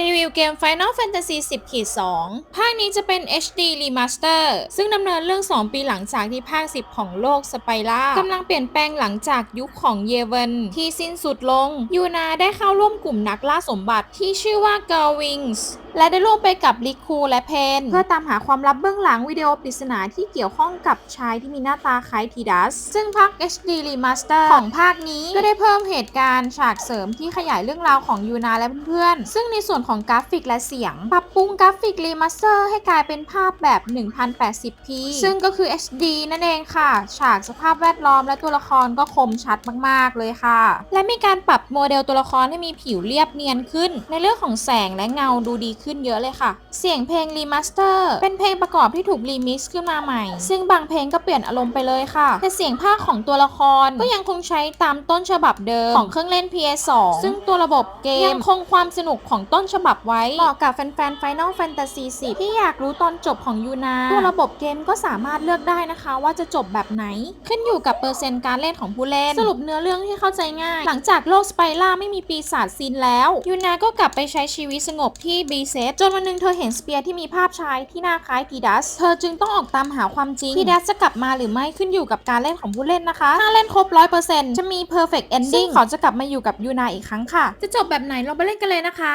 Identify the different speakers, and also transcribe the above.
Speaker 1: รีวิวเกม Final Fantasy 10ขีด2ภาคนี้จะเป็น HD Remaster ซึ่งดำเนินเรื่อง 2 ปีหลังจากที่ภาค 10 ของโลกสไปร่ากำลังเปลี่ยนแปลงหลังจากยุคของเยเวนที่สิ้นสุดลง ยูนาได้เข้าร่วมกลุ่มนักล่าสมบัติที่ชื่อว่า Girl Wings และได้ร่วมไปกับลิคูและเพนเพื่อตามหาความลับเบื้องหลังวิดีโอปริศนาที่เกี่ยวข้องกับชายที่มีหน้าตาคล้ายทีดัส ซึ่งภาค HD Remaster ของภาคนี้ก็ได้เพิ่มเหตุการณ์ฉากเสริมที่ขยายเรื่องราวของยูนาและเพื่อนๆ ซึ่งในส่วนของกราฟิกและเสียง ปรับปรุงกราฟิกรีมาสเตอร์ให้กลายเป็นภาพแบบ 1080p ซึ่งก็คือ HD นั่นเองค่ะ ฉากสภาพแวดล้อมและตัวละครก็คมชัดมากๆเลยค่ะ และมีการปรับโมเดลตัวละครให้มีผิวเรียบเนียนขึ้น ในเรื่องของแสงและเงาดูดีขึ้นเยอะเลยค่ะ เสียงเพลงรีมาสเตอร์เป็นเพลงประกอบที่ถูกรีมิกซ์ขึ้นมาใหม่ ซึ่งบางเพลงก็เปลี่ยนอารมณ์ไปเลยค่ะ แต่เสียงภาคของตัวละครก็ยังคงใช้ตามต้นฉบับเดิมของเครื่องเล่น PS2 ซึ่งตัวระบบเกมยังคงความสนุกของต้นฉบับไว้เหมาะกับแฟนๆ Final Fantasy 10ที่อยากรู้ตอนจบของยูนาตัวระบบเกมก็สามารถเลือกได้นะคะ ว่าจะจบแบบไหน ขึ้นอยู่กับเปอร์เซ็นต์การเล่นของผู้เล่น สรุปเนื้อเรื่องที่เข้าใจง่าย หลังจากโลกสไปล่าไม่มีปีศาจซินแล้วยูนาก็กลับไปใช้ชีวิตสงบที่บีซจนวันหนึ่งเธอเห็นสเปียร์ที่มีภาพชายที่หน้าคล้ายทีดัส เธอจึงต้องออกตามหาความจริงทีดัสจะกลับมาหรือไม่ขึ้นอยู่กับการเล่นของผู้เล่นนะคะ ถ้าเล่นครบ100%จะมี perfect ending เขาจะกลับมาอยู่กับยูนาอีกครั้งค่ะ จะจบแบบไหนเราไปเล่นกันเลยนะคะ